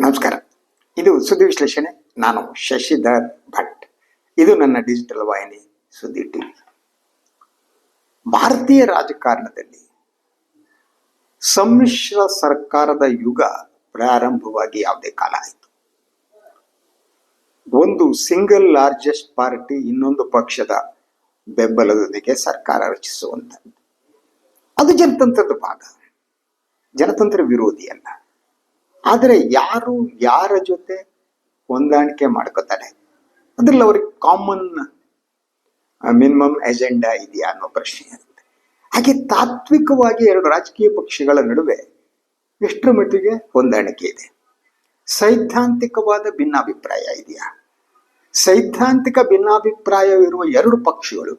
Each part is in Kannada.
ನಮಸ್ಕಾರ. ಇದು ಸುದ್ದಿ ವಿಶ್ಲೇಷಣೆ. ನಾನು ಶಶಿಧರ್ ಭಟ್. ಇದು ನನ್ನ ಡಿಜಿಟಲ್ ವಾಹಿನಿ ಸುದ್ದಿ ಟಿವಿ. ಭಾರತೀಯ ರಾಜಕಾರಣದಲ್ಲಿ ಸಮ್ಮಿಶ್ರ ಸರ್ಕಾರದ ಯುಗ ಪ್ರಾರಂಭವಾಗಿ ಯಾವುದೇ ಕಾಲ ಆಯಿತು. ಒಂದು ಸಿಂಗಲ್ ಲಾರ್ಜೆಸ್ಟ್ ಪಾರ್ಟಿ ಇನ್ನೊಂದು ಪಕ್ಷದ ಬೆಂಬಲದೊಂದಿಗೆ ಸರ್ಕಾರ ರಚಿಸುವಂಥದ್ದು ಅದು ಜನತಂತ್ರದ ಭಾಗ. ಜನತಂತ್ರ ವಿರೋಧಿ ಅಲ್ಲ. ಆದರೆ ಯಾರು ಯಾರ ಜೊತೆ ಹೊಂದಾಣಿಕೆ ಮಾಡ್ಕೋತಾರೆ? ಅದ್ರಲ್ಲಿ ಅವ್ರಿಗೆ ಕಾಮನ್ ಮಿನಿಮಮ್ ಎಜೆಂಡಾ ಇದೆಯಾ ಅನ್ನೋ ಪ್ರಶ್ನೆ ಇರುತ್ತೆ. ಹಾಗೆ ತಾತ್ವಿಕವಾಗಿ ಎರಡು ರಾಜಕೀಯ ಪಕ್ಷಗಳ ನಡುವೆ ಎಷ್ಟರ ಮಟ್ಟಿಗೆ ಹೊಂದಾಣಿಕೆ ಇದೆ? ಸೈದ್ಧಾಂತಿಕವಾದ ಭಿನ್ನಾಭಿಪ್ರಾಯ ಇದೆಯಾ? ಸೈದ್ಧಾಂತಿಕ ಭಿನ್ನಾಭಿಪ್ರಾಯವಿರುವ ಎರಡು ಪಕ್ಷಗಳು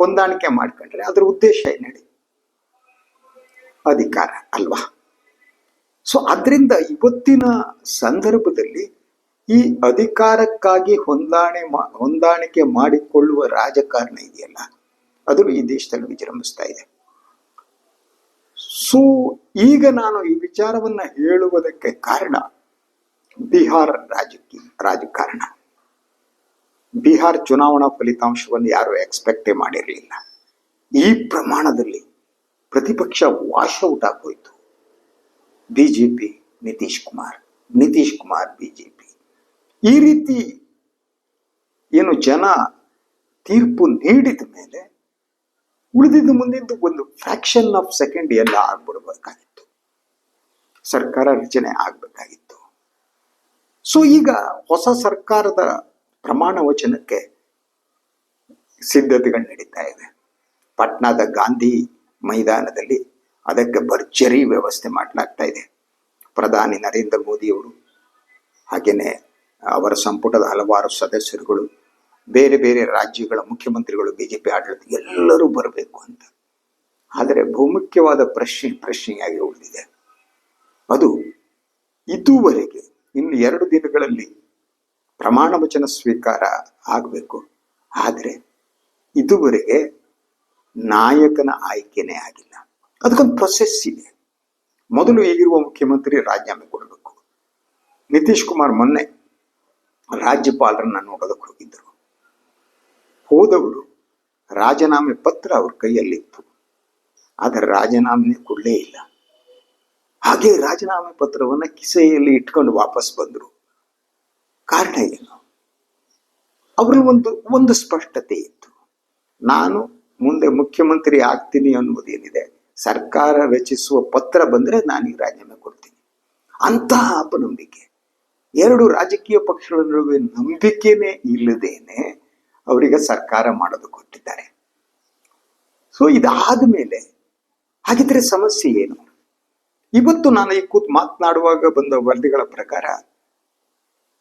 ಹೊಂದಾಣಿಕೆ ಮಾಡ್ಕೊಂಡ್ರೆ ಅದರ ಉದ್ದೇಶ ಏನು ಅಧಿಕಾರ, ಅಲ್ವಾ? ಸೊ ಅದರಿಂದ ಇವತ್ತಿನ ಸಂದರ್ಭದಲ್ಲಿ ಈ ಅಧಿಕಾರಕ್ಕಾಗಿ ಹೊಂದಾಣೆ ಮಾ- ಹೊಂದಾಣಿಕೆ ಮಾಡಿಕೊಳ್ಳುವ ರಾಜಕಾರಣ ಇದೆಯಲ್ಲ ಅದು ಈ ದೇಶದಲ್ಲಿ ವಿಜೃಂಭಿಸ್ತಾ ಇದೆ. ಸೊ, ಈಗ ನಾನು ಈ ವಿಚಾರವನ್ನ ಹೇಳುವುದಕ್ಕೆ ಕಾರಣ ಬಿಹಾರ ರಾಜಕೀಯ ರಾಜಕಾರಣ. ಬಿಹಾರ್ ಚುನಾವಣಾ ಫಲಿತಾಂಶವನ್ನು ಯಾರು ಎಕ್ಸ್ಪೆಕ್ಟೇ ಮಾಡಿರಲಿಲ್ಲ. ಈ ಪ್ರಮಾಣದಲ್ಲಿ ಪ್ರತಿಪಕ್ಷ ವಾಶ್ ಔಟ್ ಆಗೋಯ್ತು. BJP Nitish Kumar Nitish Kumar BJP. ಈ ರೀತಿ ಏನು ಜನ ತೀರ್ಪು ನೀಡಿದ ಮೇಲೆ ಉಳಿದಿದ್ದು ಮುಂದಿದ್ದು ಒಂದು ಫ್ರಾಕ್ಷನ್ ಆಫ್ ಸೆಕೆಂಡ್ ಎಲ್ಲ ಆಗ್ಬಿಡ್ಬೇಕಾಗಿತ್ತು. ಸರ್ಕಾರ ರಚನೆ ಆಗ್ಬೇಕಾಗಿತ್ತು. ಸೊ ಈಗ ಹೊಸ ಸರ್ಕಾರದ ಪ್ರಮಾಣ ವಚನಕ್ಕೆ ಸಿದ್ಧತೆಗಳು ನಡೀತಾ ಇವೆ. ಪಟ್ನಾದ ಗಾಂಧಿ ಮೈದಾನದಲ್ಲಿ ಅದಕ್ಕೆ ಭರ್ಜರಿ ವ್ಯವಸ್ಥೆ ಮಾಡಲಾಗ್ತಾ ಇದೆ. ಪ್ರಧಾನಿ ನರೇಂದ್ರ ಮೋದಿಯವರು ಹಾಗೆಯೇ ಅವರ ಸಂಪುಟದ ಹಲವಾರು ಸದಸ್ಯರುಗಳು, ಬೇರೆ ಬೇರೆ ರಾಜ್ಯಗಳ ಮುಖ್ಯಮಂತ್ರಿಗಳು, ಬಿಜೆಪಿ ಆಡಳಿತ ಎಲ್ಲರೂ ಬರಬೇಕು ಅಂತ. ಆದರೆ ಬಹುಮುಖ್ಯವಾದ ಪ್ರಶ್ನೆ, ಪ್ರಶ್ನೆಯಾಗಿ ಉಳಿದಿದೆ. ಅದು ಇದುವರೆಗೆ, ಇನ್ನು ಎರಡು ದಿನಗಳಲ್ಲಿ ಪ್ರಮಾಣ ವಚನ ಸ್ವೀಕಾರ ಆಗಬೇಕು. ಆದರೆ ಇದುವರೆಗೆ ನಾಯಕನ ಆಯ್ಕೆನೇ ಆಗಿಲ್ಲ. ಅದಕ್ಕೊಂದು ಪ್ರೊಸೆಸ್ ಇದೆ. ಮೊದಲು ಈಗಿರುವ ಮುಖ್ಯಮಂತ್ರಿ ರಾಜೀನಾಮೆ ಕೊಡಬೇಕು. ನಿತೀಶ್ ಕುಮಾರ್ ಮೊನ್ನೆ ರಾಜ್ಯಪಾಲರನ್ನ ನೋಡೋದಕ್ಕೆ ಹೋಗಿದ್ದರು ಹೋದವರು ರಾಜೀನಾಮೆ ಪತ್ರ ಅವ್ರ ಕೈಯಲ್ಲಿತ್ತು. ಆದರೆ ರಾಜೀನಾಮೆ ಕೊಡಲೇ ಇಲ್ಲ. ಹಾಗೆ ರಾಜೀನಾಮೆ ಪತ್ರವನ್ನ ಕಿಸೆಯಲ್ಲಿ ಇಟ್ಕೊಂಡು ವಾಪಸ್ ಬಂದರು. ಕಾರಣ ಏನು? ಅವರು ಒಂದು ಒಂದು ಸ್ಪಷ್ಟತೆ ಇತ್ತು. ನಾನು ಮುಂದೆ ಮುಖ್ಯಮಂತ್ರಿ ಆಗ್ತೀನಿ ಅನ್ನೋದೇನಿದೆ ಸರ್ಕಾರ ರಚಿಸುವ ಪತ್ರ ಬಂದ್ರೆ ಈ ರಾಜೀನಾಮೆ ಕೊಡ್ತೀನಿ. ಅಂತಹ ಅಪನಂಬಿಕೆ. ಎರಡು ರಾಜಕೀಯ ಪಕ್ಷಗಳ ನಡುವೆ ನಂಬಿಕೆನೇ ಇಲ್ಲದೇನೆ ಅವರಿಗೆ ಸರ್ಕಾರ ಮಾಡೋದು ಕೊಟ್ಟಿದ್ದಾರೆ. ಸೊ ಇದಾದ ಮೇಲೆ ಹಾಗಿದ್ರೆ ಸಮಸ್ಯೆ ಏನು? ಇವತ್ತು ನಾನು ಈ ಕೂತ್ ಮಾತನಾಡುವಾಗ ಬಂದ ವರದಿಗಳ ಪ್ರಕಾರ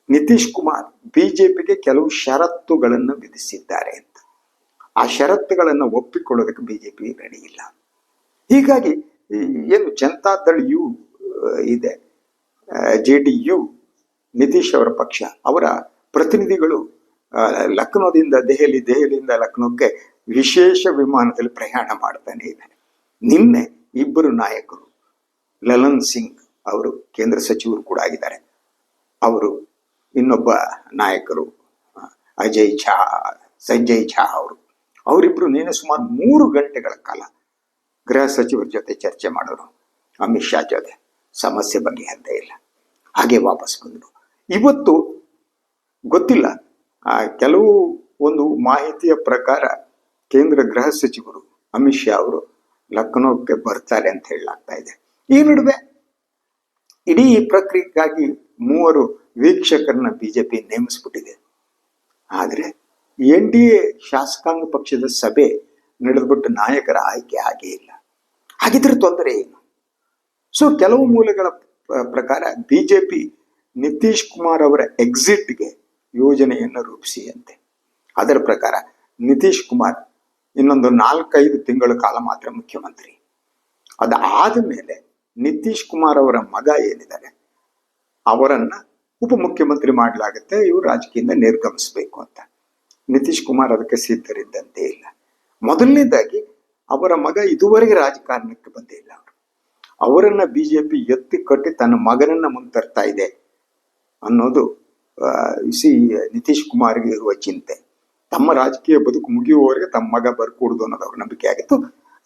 ನಿತೀಶ್ ಕುಮಾರ್ ಬಿಜೆಪಿಗೆ ಕೆಲವು ಷರತ್ತುಗಳನ್ನು ವಿಧಿಸಿದ್ದಾರೆ ಅಂತ. ಆ ಷರತ್ತುಗಳನ್ನು ಒಪ್ಪಿಕೊಳ್ಳೋದಕ್ಕೆ ಬಿಜೆಪಿ ರೆಡಿ ಇಲ್ಲ. ಹೀಗಾಗಿ ಏನು ಜನತಾ ದಳ್ ಯು ಇದೆ. ಜೆ ಡಿ ಯು, ನಿತೀಶ್ ಅವರ ಪಕ್ಷ, ಅವರ ಪ್ರತಿನಿಧಿಗಳು ಲಕ್ನೋದಿಂದ ದೆಹಲಿ, ದೆಹಲಿಯಿಂದ ಲಕ್ನೋಕ್ಕೆ ವಿಶೇಷ ವಿಮಾನದಲ್ಲಿ ಪ್ರಯಾಣ ಮಾಡ್ತಾನೆ ಇದ್ದಾರೆ. ನಿನ್ನೆ ಇಬ್ಬರು ನಾಯಕರು, ಲಲನ್ ಸಿಂಗ್ ಅವರು, ಕೇಂದ್ರ ಸಚಿವರು ಕೂಡ ಆಗಿದ್ದಾರೆ. ಅವರು ಇನ್ನೊಬ್ಬ ನಾಯಕರು ಅಜಯ್ ಝಾ, ಸಂಜಯ್ ಝಾ ಅವರು. ಅವರಿಬ್ರು ನಿನ್ನೆ ಸುಮಾರು ಮೂರು ಗಂಟೆಗಳ ಕಾಲ ಗೃಹ ಸಚಿವರ ಜೊತೆ ಚರ್ಚೆ ಮಾಡೋರು, ಅಮಿತ್ ಶಾ ಜೊತೆ. ಸಮಸ್ಯೆ ಬಗ್ಗೆ ಅಂತ ಇಲ್ಲ. ಹಾಗೆ ವಾಪಸ್ ಬಂದರು. ಇವತ್ತು ಗೊತ್ತಿಲ್ಲ. ಕೆಲವು ಒಂದು ಮಾಹಿತಿಯ ಪ್ರಕಾರ ಕೇಂದ್ರ ಗೃಹ ಸಚಿವರು ಅಮಿತ್ ಶಾ ಅವರು ಲಕ್ನೋಕ್ಕೆ ಬರ್ತಾರೆ ಅಂತ ಹೇಳಲಾಗ್ತಾ ಇದೆ. ಈ ನಡುವೆ ಇಡೀ ಪ್ರಕ್ರಿಯೆಗಾಗಿ ಮೂವರು ವೀಕ್ಷಕರನ್ನ ಬಿಜೆಪಿ ನೇಮಿಸ್ಬಿಟ್ಟಿದೆ. ಆದರೆ ಎನ್ ಡಿ ಎ ಶಾಸಕಾಂಗ ಪಕ್ಷದ ಸಭೆ ನಡೆದ್ಬಿಟ್ಟು ನಾಯಕರ ಆಯ್ಕೆ ಆಗೇ ಇಲ್ಲ. ಹಾಗಿದ್ರೆ ತೊಂದರೆ ಏನು ಸೊ ಕೆಲವು ಮೂಲಗಳ ಪ್ರ- ಪ್ರಕಾರ ಬಿಜೆಪಿ ನಿತೀಶ್ ಕುಮಾರ್ ಅವರ ಎಕ್ಸಿಟ್ಗೆ ಯೋಜನೆಯನ್ನು ರೂಪಿಸಿಯಂತೆ. ಅದರ ಪ್ರಕಾರ ನಿತೀಶ್ ಕುಮಾರ್ ಇನ್ನೊಂದು ನಾಲ್ಕೈದು ತಿಂಗಳ ಕಾಲ ಮಾತ್ರ ಮುಖ್ಯಮಂತ್ರಿ. ಅದಾದ ಮೇಲೆ ನಿತೀಶ್ ಕುಮಾರ್ ಅವರ ಮಗ ಏನಿದ್ದಾರೆ, ಅವರನ್ನ ಉಪಮುಖ್ಯಮಂತ್ರಿ ಮಾಡಲಾಗುತ್ತೆ, ಇವರು ರಾಜಕೀಯದಿಂದ ನಿರ್ಗಮಿಸಬೇಕು ಅಂತ. ನಿತೀಶ್ ಕುಮಾರ್ ಅದಕ್ಕೆ ಸಿದ್ಧರಿದ್ದಂತೆ ಇಲ್ಲ. ಮೊದಲನೇದಾಗಿ ಅವರ ಮಗ ಇದುವರೆಗೆ ರಾಜಕಾರಣಕ್ಕೆ ಬಂದೇ ಇಲ್ಲ ಅವರು. ಅವರನ್ನ ಬಿಜೆಪಿ ಎತ್ತಿ ಕಟ್ಟಿ ತನ್ನ ಮಗನನ್ನ ಮುಂತರ್ತಾ ಇದೆ ಅನ್ನೋದು ಸಿ ನಿತೀಶ್ ಕುಮಾರ್ಗೆ ಇರುವ ಚಿಂತೆ. ತಮ್ಮ ರಾಜಕೀಯ ಬದುಕು ಮುಗಿಯುವವರೆಗೆ ತಮ್ಮ ಮಗ ಬರ್ಕೂಡುದು ಅನ್ನೋದು ಅವ್ರ ನಂಬಿಕೆ ಆಗಿತ್ತು.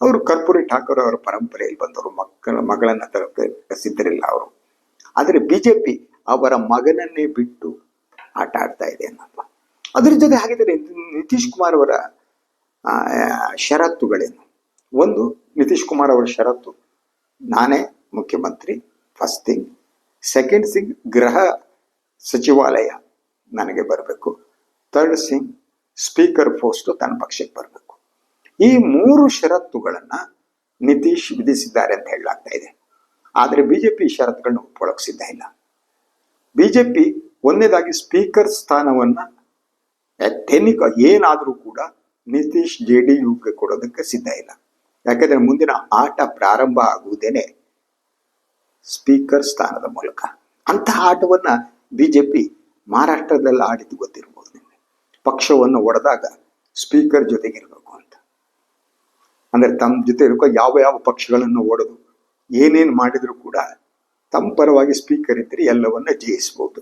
ಅವರು ಕರ್ಪೂರಿ ಠಾಕೂರ್ ಅವರ ಪರಂಪರೆಯಲ್ಲಿ ಬಂದವರು, ಮಕ್ಕಳ, ಮಗಳನ್ನ ತರಕ್ಕೆ ಸಿದ್ಧರಿಲ್ಲ ಅವರು. ಆದರೆ ಬಿಜೆಪಿ ಅವರ ಮಗನನ್ನೇ ಬಿಟ್ಟು ಆಟ ಆಡ್ತಾ ಇದೆ ಅನ್ನೋದು. ಅದ್ರ ಜೊತೆ ಹಾಗಿದ್ರೆ ನಿತೀಶ್ ಕುಮಾರ್ ಅವರ ಷರತ್ತುಗಳೇನು? ಒಂದು, ನಿತೀಶ್ ಕುಮಾರ್ ಅವರ ಷರತ್ತು. ನಾನೇ ಮುಖ್ಯಮಂತ್ರಿ ಫಸ್ಟ್ ಥಿಂಗ್ ಸೆಕೆಂಡ್ ಥಿಂಗ್ ಗೃಹ ಸಚಿವಾಲಯ ನನಗೆ ಬರಬೇಕು. ಥರ್ಡ್ ಸಿಂಗ್ ಸ್ಪೀಕರ್ ಪೋಸ್ಟು ತನ್ನ ಪಕ್ಷಕ್ಕೆ ಬರಬೇಕು. ಈ ಮೂರು ಷರತ್ತುಗಳನ್ನು ನಿತೀಶ್ ವಿಧಿಸಿದ್ದಾರೆ ಅಂತ ಹೇಳಲಾಗ್ತಾ ಇದೆ. ಆದರೆ ಬಿಜೆಪಿ ಪಿ ಷರತ್ತುಗಳನ್ನ ಒಪ್ಕೊಳ್ಳೋಕೆ ಸಿದ್ಧ ಇಲ್ಲ. ಬಿಜೆಪಿ ಒಂದನೇದಾಗಿ ಸ್ಪೀಕರ್ ಸ್ಥಾನವನ್ನು ತೆನಿಕ ಏನಾದರೂ ಕೂಡ ನಿತೀಶ್ ಜೆ ಡಿ ಕೊಡೋದಕ್ಕೆ ಸಿದ್ಧ ಇಲ್ಲ. ಯಾಕಂದ್ರೆ ಮುಂದಿನ ಆಟ ಪ್ರಾರಂಭ ಆಗುವುದೇನೆ ಸ್ಪೀಕರ್ ಸ್ಥಾನದ ಮೂಲಕ. ಅಂತಹ ಆಟವನ್ನ ಬಿಜೆಪಿ ಮಹಾರಾಷ್ಟ್ರದಲ್ಲಿ ಆಡಿದ್ದು ಗೊತ್ತಿರಬಹುದು ನಿಮಗೆ. ಪಕ್ಷವನ್ನು ಒಡೆದಾಗ ಸ್ಪೀಕರ್ ಜೊತೆಗಿರಬೇಕು ಅಂತ. ಅಂದ್ರೆ ತಮ್ಮ ಜೊತೆ ಇರಬೇಕು ಯಾವ ಯಾವ ಪಕ್ಷಗಳನ್ನು ಒಡೆದು ಏನೇನು ಮಾಡಿದರೂ ಕೂಡ ತಮ್ಮ ಪರವಾಗಿ ಸ್ಪೀಕರ್ ಇದ್ದರೆ ಎಲ್ಲವನ್ನ ಜಯಿಸಬಹುದು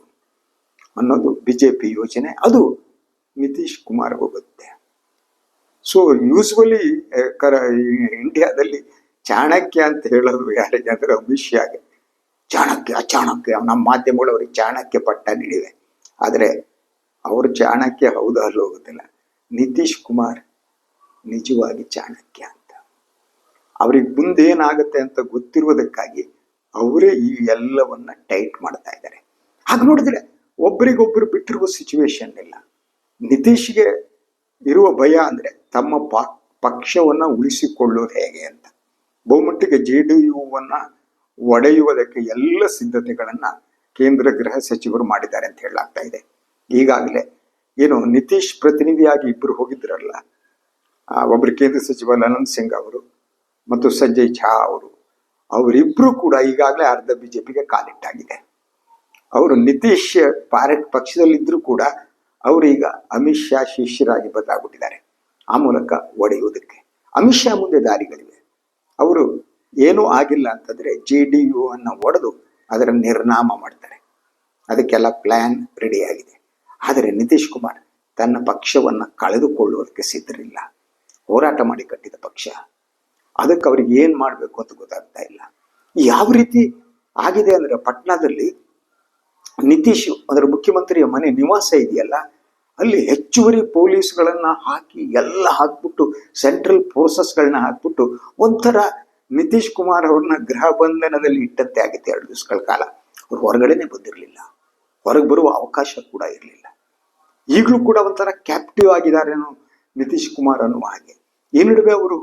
ಅನ್ನೋದು ಬಿಜೆಪಿ ಯೋಜನೆ. ಅದು ನಿತೀಶ್ ಕುಮಾರ್ ಹೋಗುತ್ತೆ. ಸೊ ಯೂಸ್ವಲಿ ಕರ ಇಂಡಿಯಾದಲ್ಲಿ ಚಾಣಕ್ಯ ಅಂತ ಹೇಳೋದು ಯಾರಿಗೆ ಅಂದ್ರೆ ಅಮಿತ್ ಶಾಗೆ ಚಾಣಕ್ಯ ಚಾಣಕ್ಯ ನಮ್ಮ ಮಾಧ್ಯಮಗಳು ಅವ್ರಿಗೆ ಚಾಣಕ್ಯ ಪಟ್ಟ ನೀಡಿವೆ. ಆದರೆ, ಅವರು ಚಾಣಕ್ಯ ಹೌದು ಅಲ್ಲಿ ಹೋಗುತ್ತಿಲ್ಲ ನಿತೀಶ್ ಕುಮಾರ್ ನಿಜವಾಗಿ ಚಾಣಕ್ಯ ಅಂತ. ಅವ್ರಿಗೆ ಮುಂದೇನಾಗುತ್ತೆ ಅಂತ ಗೊತ್ತಿರುವುದಕ್ಕಾಗಿ ಅವರೇ ಈ ಎಲ್ಲವನ್ನ ಟೈಟ್ ಮಾಡ್ತಾ ಇದ್ದಾರೆ. ಹಾಗೆ ನೋಡಿದ್ರೆ ಒಬ್ಬರಿಗೊಬ್ಬರು ಬಿಟ್ಟಿರುವ ಸಿಚುವೇಶನ್ ಇಲ್ಲ. ನಿತೀಶ್ಗೆ ಇರುವ ಭಯ ಅಂದ್ರೆ ತಮ್ಮ ಪ- ಪಕ್ಷವನ್ನ ಉಳಿಸಿಕೊಳ್ಳೋದು ಹೇಗೆ ಅಂತ. ಬಹುಮಟ್ಟಿಗೆ ಜೆ ಡಿ ಯುವನ್ನು ಒಡೆಯುವುದಕ್ಕೆ ಎಲ್ಲ ಸಿದ್ಧತೆಗಳನ್ನ ಕೇಂದ್ರ ಗೃಹ ಸಚಿವರು ಮಾಡಿದ್ದಾರೆ ಅಂತ ಹೇಳಲಾಗ್ತಾ ಇದೆ. ಈಗಾಗಲೇ ಏನು ನಿತೀಶ್ ಪ್ರತಿನಿಧಿಯಾಗಿ ಇಬ್ಬರು ಹೋಗಿದ್ರಲ್ಲ ಒಬ್ಬರು ಕೇಂದ್ರ ಸಚಿವ ಲಲನ್ ಸಿಂಗ್ ಅವರು ಮತ್ತು ಸಂಜಯ್ ಝಾ ಅವರು ಅವರಿಬ್ಬರು ಕೂಡ ಈಗಾಗಲೇ ಅರ್ಧ ಬಿಜೆಪಿಗೆ ಕಾಲಿಟ್ಟಾಗಿದೆ. ಅವರು ನಿತೀಶ್ ಪಾರೆಟ್ ಪಕ್ಷದಲ್ಲಿದ್ದರೂ ಕೂಡ ಅವರೀಗ ಅಮಿತ್ ಶಾ ಶಿಷ್ಯರಾಗಿ ಬದಲಾಗ್ಬಿಟ್ಟಿದ್ದಾರೆ. ಆ ಮೂಲಕ ಒಡೆಯುವುದಕ್ಕೆ. ಅಮಿತ್ ಶಾ ಮುಂದೆ ದಾರಿಗಳಿವೆ. ಅವರು ಏನೂ ಆಗಿಲ್ಲ ಅಂತಂದ್ರೆ ಜೆ ಡಿ ಯು ಅನ್ನು ಒಡೆದು ಅದರ ನಿರ್ನಾಮ ಮಾಡ್ತಾರೆ. ಅದಕ್ಕೆಲ್ಲ ಪ್ಲ್ಯಾನ್ ರೆಡಿ ಆಗಿದೆ. ಆದರೆ ನಿತೀಶ್ ಕುಮಾರ್ ತನ್ನ ಪಕ್ಷವನ್ನ ಕಳೆದುಕೊಳ್ಳುವುದಕ್ಕೆ ಸಿದ್ಧರಿಲ್ಲ. ಹೋರಾಟ ಮಾಡಿ ಕಟ್ಟಿದ ಪಕ್ಷ. ಅದಕ್ಕೆ ಅವ್ರಿಗೆ ಏನು ಮಾಡಬೇಕು ಅಂತ ಗೊತ್ತಾಗ್ತಾ ಇಲ್ಲ. ಯಾವ ರೀತಿ ಆಗಿದೆ ಅಂದ್ರೆ ಪಟ್ನಾದಲ್ಲಿ ನಿತೀಶ್, ಅದರ ಮುಖ್ಯಮಂತ್ರಿಯ ಮನೆ ನಿವಾಸ ಇದೆಯಲ್ಲ ಅಲ್ಲಿ ಹೆಚ್ಚುವರಿ ಪೊಲೀಸ್ಗಳನ್ನ ಹಾಕಿ ಎಲ್ಲ ಹಾಕ್ಬಿಟ್ಟು, ಸೆಂಟ್ರಲ್ ಫೋರ್ಸಸ್ಗಳನ್ನ ಹಾಕ್ಬಿಟ್ಟು ಒಂಥರ ನಿತೀಶ್ ಕುಮಾರ್ ಅವ್ರನ್ನ ಗೃಹ ಬಂಧನದಲ್ಲಿ ಇಟ್ಟಂತೆ ಆಗಿತ್ತು ಎರಡು ದಿವಸಗಳ ಕಾಲ. ಅವ್ರು ಹೊರಗಡೆನೆ ಬಂದಿರಲಿಲ್ಲ. ಹೊರಗೆ ಬರುವ ಅವಕಾಶ ಕೂಡ ಇರಲಿಲ್ಲ. ಈಗಲೂ ಕೂಡ ಒಂಥರ ಕ್ಯಾಪ್ಟಿವ್ ಆಗಿದ್ದಾರೇನೋ ನಿತೀಶ್ ಕುಮಾರ್ ಅನ್ನುವ ಹಾಗೆ. ಈ ನಡುವೆ ಅವರು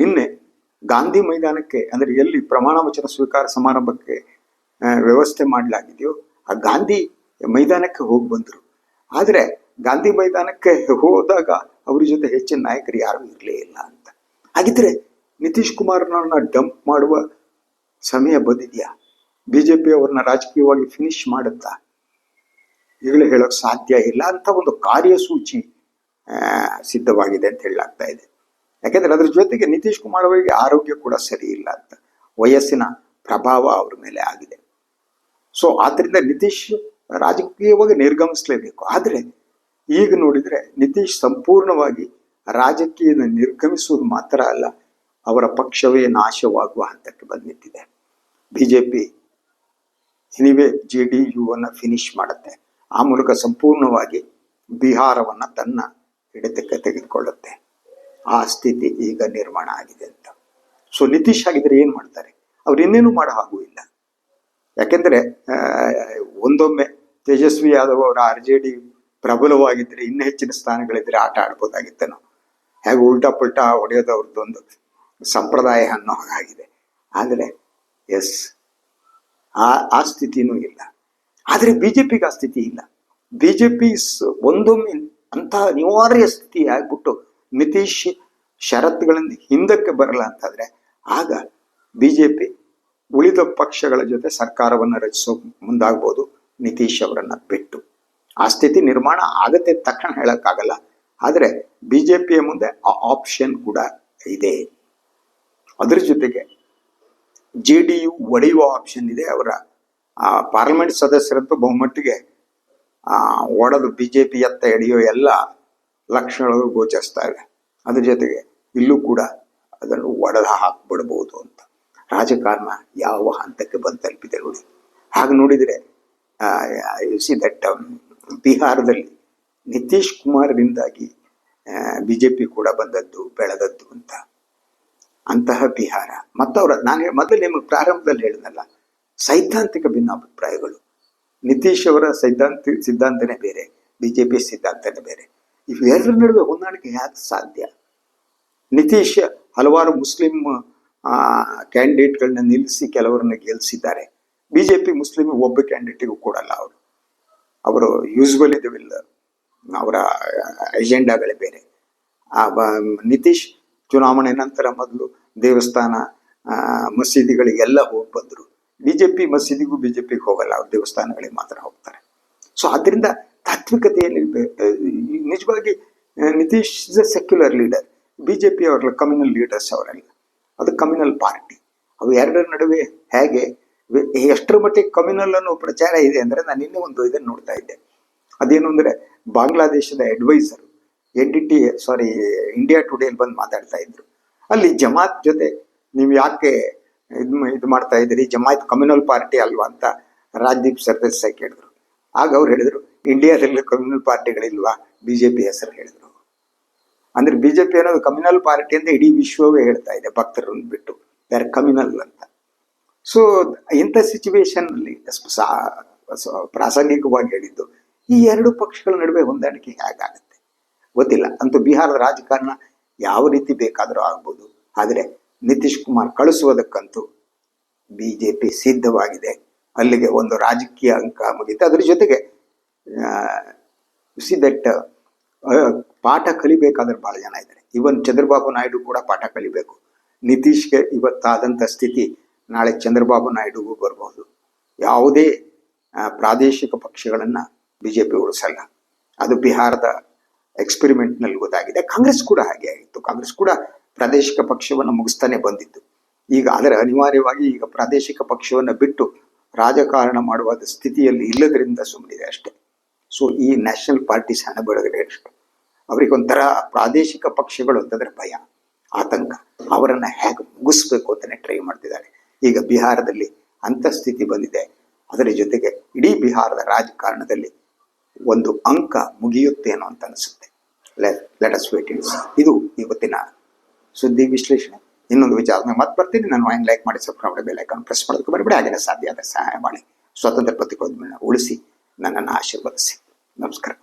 ನಿನ್ನೆ ಗಾಂಧಿ ಮೈದಾನಕ್ಕೆ, ಅಂದರೆ ಎಲ್ಲಿ ಪ್ರಮಾಣ ವಚನ ಸ್ವೀಕಾರ ಸಮಾರಂಭಕ್ಕೆ ವ್ಯವಸ್ಥೆ ಮಾಡಲಾಗಿದೆಯೋ, ಆ ಗಾಂಧಿ ಮೈದಾನಕ್ಕೆ ಹೋಗಿ ಬಂದರು. ಆದರೆ ಗಾಂಧಿ ಮೈದಾನಕ್ಕೆ ಹೋದಾಗ ಅವ್ರ ಜೊತೆ ಹೆಚ್ಚಿನ ನಾಯಕರು ಯಾರೂ ಇರಲೇ ಇಲ್ಲ ಅಂತ. ಹಾಗಿದ್ರೆ ನಿತೀಶ್ ಕುಮಾರ್ನವ್ರನ್ನ ಡಂಪ್ ಮಾಡುವ ಸಮಯ ಬಂದಿದೆಯಾ? ಬಿಜೆಪಿ ಅವ್ರನ್ನ ರಾಜಕೀಯವಾಗಿ ಫಿನಿಶ್ ಮಾಡುತ್ತಾ? ಈಗಲೇ ಹೇಳೋಕೆ ಸಾಧ್ಯ ಇಲ್ಲ ಅಂತ ಒಂದು ಕಾರ್ಯಸೂಚಿ ಸಿದ್ಧವಾಗಿದೆ ಅಂತ ಹೇಳಲಾಗ್ತಾ ಇದೆ. ಯಾಕೆಂದ್ರೆ ಅದ್ರ ಜೊತೆಗೆ ನಿತೀಶ್ ಕುಮಾರ್ ಅವರಿಗೆ ಆರೋಗ್ಯ ಕೂಡ ಸರಿ ಇಲ್ಲ ಅಂತ. ವಯಸ್ಸಿನ ಪ್ರಭಾವ ಅವ್ರ ಮೇಲೆ ಆಗಿದೆ. ಸೊ ಆದ್ರಿಂದ ನಿತೀಶ್ ರಾಜಕೀಯವಾಗಿ ನಿರ್ಗಮಿಸಲೇಬೇಕು. ಆದರೆ ಈಗ ನೋಡಿದರೆ ನಿತೀಶ್ ಸಂಪೂರ್ಣವಾಗಿ ರಾಜಕೀಯದ ನಿರ್ಗಮಿಸುವುದು ಮಾತ್ರ ಅಲ್ಲ, ಅವರ ಪಕ್ಷವೇ ನಾಶವಾಗುವ ಹಂತಕ್ಕೆ ಬಂದು ನಿಂತಿದೆ ಬಿಜೆಪಿ ಎನಿವೆ ಜೆ ಡಿ ಯುವನ್ನ ಫಿನಿಶ್ ಮಾಡುತ್ತೆ. ಆ ಮೂಲಕ ಸಂಪೂರ್ಣವಾಗಿ ಬಿಹಾರವನ್ನು ತನ್ನ ಹಿಡಿತಕ್ಕೆ ತೆಗೆದುಕೊಳ್ಳುತ್ತೆ. ಆ ಸ್ಥಿತಿ ಈಗ ನಿರ್ಮಾಣ ಆಗಿದೆ ಅಂತ. ಸೊ ನಿತೀಶ್ ಆಗಿದ್ರೆ ಏನು ಮಾಡ್ತಾರೆ? ಅವ್ರು ಇನ್ನೇನು ಮಾಡೋ ಹಾಗೂ ಇಲ್ಲ. ಯಾಕೆಂದರೆ ಒಂದೊಮ್ಮೆ ತೇಜಸ್ವಿ ಯಾದವ್ ಅವರ ಆರ್ ಜೆ ಡಿ ಪ್ರಬಲವಾಗಿದ್ರೆ ಇನ್ನು ಹೆಚ್ಚಿನ ಸ್ಥಾನಗಳಿದ್ರೆ ಆಟ ಆಡ್ಬೋದಾಗಿತ್ತೇನೋ ಹೇಗೆ ಉಲ್ಟಾ ಪುಲ್ಟಾ ಹೊಡೆಯೋದು ಸಂಪ್ರದಾಯ ಅನ್ನೋ ಹಾಗಾಗಿದೆ. ಆದರೆ, ಎಸ್, ಆ ಆ ಸ್ಥಿತಿನೂ ಇಲ್ಲ. ಆದರೆ ಬಿಜೆಪಿಗೆ ಆ ಸ್ಥಿತಿ ಇಲ್ಲ. ಬಿಜೆಪಿ ಒಂದೊಮ್ಮೆ ಅಂತಹ ಅನಿವಾರ್ಯ ಸ್ಥಿತಿ ಆಗ್ಬಿಟ್ಟು ನಿತೀಶ್ ಷರತ್ತುಗಳಿಂದ ಹಿಂದಕ್ಕೆ ಬರಲ್ಲ ಅಂತಾದ್ರೆ, ಆಗ ಬಿಜೆಪಿ ಉಳಿದ ಪಕ್ಷಗಳ ಜೊತೆ ಸರ್ಕಾರವನ್ನು ರಚಿಸೋ ಮುಂದಾಗ್ಬೋದು ನಿತೀಶ್ ಅವರನ್ನು ಬಿಟ್ಟು. ಆ ಸ್ಥಿತಿ ನಿರ್ಮಾಣ ಆಗತ್ತೆ ತಕ್ಷಣ ಹೇಳೋಕ್ಕಾಗಲ್ಲ. ಆದರೆ ಬಿಜೆಪಿಯ ಮುಂದೆ ಆ ಆಪ್ಷನ್ ಕೂಡ ಇದೆ. ಅದರ ಜೊತೆಗೆ ಜೆ ಡಿ ಯು ಒಡೆಯುವ ಆಪ್ಷನ್ ಇದೆ. ಅವರ ಪಾರ್ಲಿಮೆಂಟ್ ಸದಸ್ಯರಂತೂ ಬಹುಮಟ್ಟಿಗೆ ಒಡೆದು ಬಿ ಜೆ ಪಿ ಎತ್ತ ಹಿಡಿಯೋ ಎಲ್ಲ ಲಕ್ಷಣಗಳು ಗೋಚರಿಸ್ತವೆ ಅದ್ರ ಜೊತೆಗೆ ಇಲ್ಲೂ ಕೂಡ ಅದನ್ನು ಒಡೆದು ಹಾಕ್ಬಿಡ್ಬೋದು ಅಂತ. ರಾಜಕಾರಣ ಯಾವ ಹಂತಕ್ಕೆ ಬಂದು ತಲುಪಿದೆ ನೋಡಿ. ಹಾಗೆ ನೋಡಿದರೆ ಸಿ ದಟ್ ಬಿಹಾರದಲ್ಲಿ ನಿತೀಶ್ ಕುಮಾರ್ರಿಂದಾಗಿ ಬಿ ಜೆ ಪಿ ಕೂಡ ಬಂದದ್ದು, ಬೆಳೆದದ್ದು ಅಂತ. ಅಂತಹ ಬಿಹಾರ. ಮತ್ತವರ, ನಾನು ಮೊದಲು ನಿಮಗೆ ಪ್ರಾರಂಭದಲ್ಲಿ ಹೇಳಿದ್ನಲ್ಲ, ಸೈದ್ಧಾಂತಿಕ ಭಿನ್ನಾಭಿಪ್ರಾಯಗಳು. ನಿತೀಶ್ ಅವರ ಸೈದ್ಧಾಂತಿ, ಸಿದ್ಧಾಂತನೇ ಬೇರೆ ಬಿಜೆಪಿ ಸಿದ್ಧಾಂತನೇ ಬೇರೆ. ಇವೆರಡರ ನಡುವೆ ಹೊಂದಾಣಿಕೆ ಯಾಕೆ ಸಾಧ್ಯ? ನಿತೀಶ್ ಹಲವಾರು ಮುಸ್ಲಿಂ ಕ್ಯಾಂಡಿಡೇಟ್ಗಳನ್ನ ನಿಲ್ಲಿಸಿ ಕೆಲವರನ್ನ ಗೆಲ್ಲಿಸಿದ್ದಾರೆ ಬಿಜೆಪಿ ಮುಸ್ಲಿಂ ಒಬ್ಬ ಕ್ಯಾಂಡಿಡೇಟಿಗೂ ಕೊಡಲ್ಲ ಅವರು. ಅವರು ಯೂಸ್ವಲಿ ದಿ ಅವರ ಎಜೆಂಡಾಗಳೇ ಬೇರೆ. ಆ ಬ- ನಿತೀಶ್ ಚುನಾವಣೆ ನಂತರ ಮೊದಲು ದೇವಸ್ಥಾನ ಮಸೀದಿಗಳಿಗೆಲ್ಲ ಹೋಗಿ ಬಂದರು. ಪಿ ಮಸೀದಿಗೂ ಬಿ ಜೆ ಪಿಗೆ ಹೋಗಲ್ಲ, ಅವ್ರು ದೇವಸ್ಥಾನಗಳಿಗೆ ಮಾತ್ರ ಹೋಗ್ತಾರೆ. ಸೊ ಅದರಿಂದ ತಾತ್ವಿಕತೆಯಲ್ಲಿ ಬೆ- ನಿಜವಾಗಿ Nitish is a secular leader B J P ಅವ್ರಲ್ಲ ಕಮ್ಯುನಲ್ ಲೀಡರ್ಸ್ ಅವರೆಲ್ಲ. ಅದು ಕಮ್ಯುನಲ್ ಪಾರ್ಟಿ ಅವು ಎರಡರ ನಡುವೆ ಹೇಗೆ ಎಷ್ಟರ ಮಟ್ಟಿಗೆ ಕಮ್ಯುನಲ್ ಅನ್ನೋ ಪ್ರಚಾರ ಇದೆ ಅಂದ್ರೆ ನಾನು ಇನ್ನೂ ಒಂದು ಇದನ್ನು ನೋಡ್ತಾ ಇದ್ದೆ. ಅದೇನು ಅಂದ್ರೆ ಬಾಂಗ್ಲಾದೇಶದ adviser N D T sorry India ಟುಡೇಲಿ ಬಂದು ಮಾತಾಡ್ತಾ ಇದ್ರು. ಅಲ್ಲಿ ಜಮಾತ್ ಜೊತೆ ನೀವು ಯಾಕೆ ಇದು ಇದು ಮಾಡ್ತಾ ಇದ್ದೀರಿ? ಜಮಾತ್ ಕಮ್ಯುನಲ್ ಪಾರ್ಟಿ ಅಲ್ವಾ ಅಂತ ರಾಜದೀಪ್ ಸರ್ದೇಸಾಯಿ ಕೇಳಿದ್ರು. ಆಗ ಅವ್ರು ಹೇಳಿದ್ರು, ಇಂಡಿಯಾದಲ್ಲಿ ಕಮ್ಯುನಲ್ ಪಾರ್ಟಿಗಳಿಲ್ವಾ? ಬಿಜೆಪಿ ಹೆಸರು ಹೇಳಿದ್ರು. ಅಂದ್ರೆ ಬಿಜೆಪಿ ಅನ್ನೋದು ಕಮ್ಯುನಲ್ ಪಾರ್ಟಿ ಅಂತ ಇಡೀ ವಿಶ್ವವೇ ಹೇಳ್ತಾ ಇದೆ, ಭಕ್ತರನ್ನು ಬಿಟ್ಟು. ಬೇರೆ ಕಮ್ಯುನಲ್ ಅಂತ. ಸೊ ಇಂಥ ಸಿಚುವೇಶನ್ ಅಲ್ಲಿ ಪ್ರಾಸಂಗಿಕವಾಗಿ ಹೇಳಿದ್ದು, ಈ ಎರಡು ಪಕ್ಷಗಳ ನಡುವೆ ಹೊಂದಾಣಿಕೆ ಹೇಗಾಗುತ್ತೆ? ಗೊತ್ತಿಲ್ಲ. ಅಂತೂ ಬಿಹಾರದ ರಾಜಕಾರಣ ಯಾವ ರೀತಿ ಬೇಕಾದರೂ ಆಗ್ಬೋದು. ಆದರೆ ನಿತೀಶ್ ಕುಮಾರ್ ಕಳಿಸುವುದಕ್ಕಂತೂ ಬಿ ಜೆ ಪಿ ಸಿದ್ಧವಾಗಿದೆ. ಅಲ್ಲಿಗೆ ಒಂದು ರಾಜಕೀಯ ಅಂಕ ಮುಗಿತು. ಅದ್ರ ಜೊತೆಗೆ ಸಿ ಪಾಠ ಕಲಿಬೇಕಾದ್ರೆ ಭಾಳ ಜನ ಇದ್ದಾರೆ. ಇವನ್ ಚಂದ್ರಬಾಬು ನಾಯ್ಡು ಕೂಡ ಪಾಠ ಕಲಿಬೇಕು. ನಿತೀಶ್ಗೆ ಇವತ್ತಾದಂಥ ಸ್ಥಿತಿ ನಾಳೆ ಚಂದ್ರಬಾಬು ನಾಯ್ಡುಗೂ ಬರಬಹುದು ಯಾವುದೇ ಪ್ರಾದೇಶಿಕ ಪಕ್ಷಗಳನ್ನು ಬಿ ಜೆ ಉಳಿಸಲ್ಲ. ಅದು ಬಿಹಾರದ ಎಕ್ಸ್ಪೆರಿಮೆಂಟ್ನಲ್ಲಿ ಗೊತ್ತಾಗಿದೆ. ಕಾಂಗ್ರೆಸ್ ಕೂಡ ಹಾಗೆ ಆಗಿತ್ತು. ಕಾಂಗ್ರೆಸ್ ಕೂಡ ಪ್ರಾದೇಶಿಕ ಪಕ್ಷವನ್ನು ಮುಗಿಸ್ತಾನೆ ಬಂದಿತ್ತು. ಈಗ ಅದರ ಅನಿವಾರ್ಯವಾಗಿ ಈಗ ಪ್ರಾದೇಶಿಕ ಪಕ್ಷವನ್ನು ಬಿಟ್ಟು ರಾಜಕಾರಣ ಮಾಡುವ ಸ್ಥಿತಿಯಲ್ಲಿ ಇಲ್ಲದರಿಂದ ಸುಮ್ಮನಿದೆ ಅಷ್ಟೇ. ಸೊ ಈ ನ್ಯಾಷನಲ್ ಪಾರ್ಟೀಸ್ ಹಣ ಬೆಳಗಡೆ ಅಷ್ಟು. ಅವರಿಗೊಂಥರ ಪ್ರಾದೇಶಿಕ ಪಕ್ಷಗಳು ಅಂತಂದ್ರೆ ಭಯ, ಆತಂಕ. ಅವರನ್ನ ಹೇಗೆ ಮುಗಿಸ್ಬೇಕು ಅಂತಾನೆ ಟ್ರೈ ಮಾಡ್ತಿದ್ದಾರೆ. ಈಗ ಬಿಹಾರದಲ್ಲಿ ಅಂತಸ್ಥಿತಿ ಬಂದಿದೆ. ಅದರ ಜೊತೆಗೆ ಇಡೀ ಬಿಹಾರದ ರಾಜಕಾರಣದಲ್ಲಿ ಒಂದು ಅಂಕ ಮುಗಿಯುತ್ತೇನೋ ಅಂತ ಅನಿಸುತ್ತೆ. ಲೆಟ್ ಅಸ್ ವೇಟ್ ಇದು ಇವತ್ತಿನ ಸುದ್ದಿ ವಿಶ್ಲೇಷಣೆ. ಇನ್ನೊಂದು ವಿಚಾರ ಮತ್ತೆ ಬರ್ತೀನಿ. ನಾನು ವಾಯಿನ್ ಲೈಕ್ ಮಾಡಿ ಸಬ್ಸ್ಕ್ರೈಬ್ ಮಾಡಿ ಬೆಲ್ ಐಕಾನ್ ಪ್ರೆಸ್ ಮಾಡೋದಕ್ಕೆ ಬರಬೇಡಿ ಹಾಗೆ ಸಾಧ್ಯ ಆದ ಸಹಾಯ ಮಾಡಿ. ಸ್ವತಂತ್ರ ಪತ್ರಿಕೋದ್ಯಮನ ಉಳಿಸಿ ನನ್ನನ್ನು ಆಶೀರ್ವದಿಸಿ. ನಮಸ್ಕಾರ.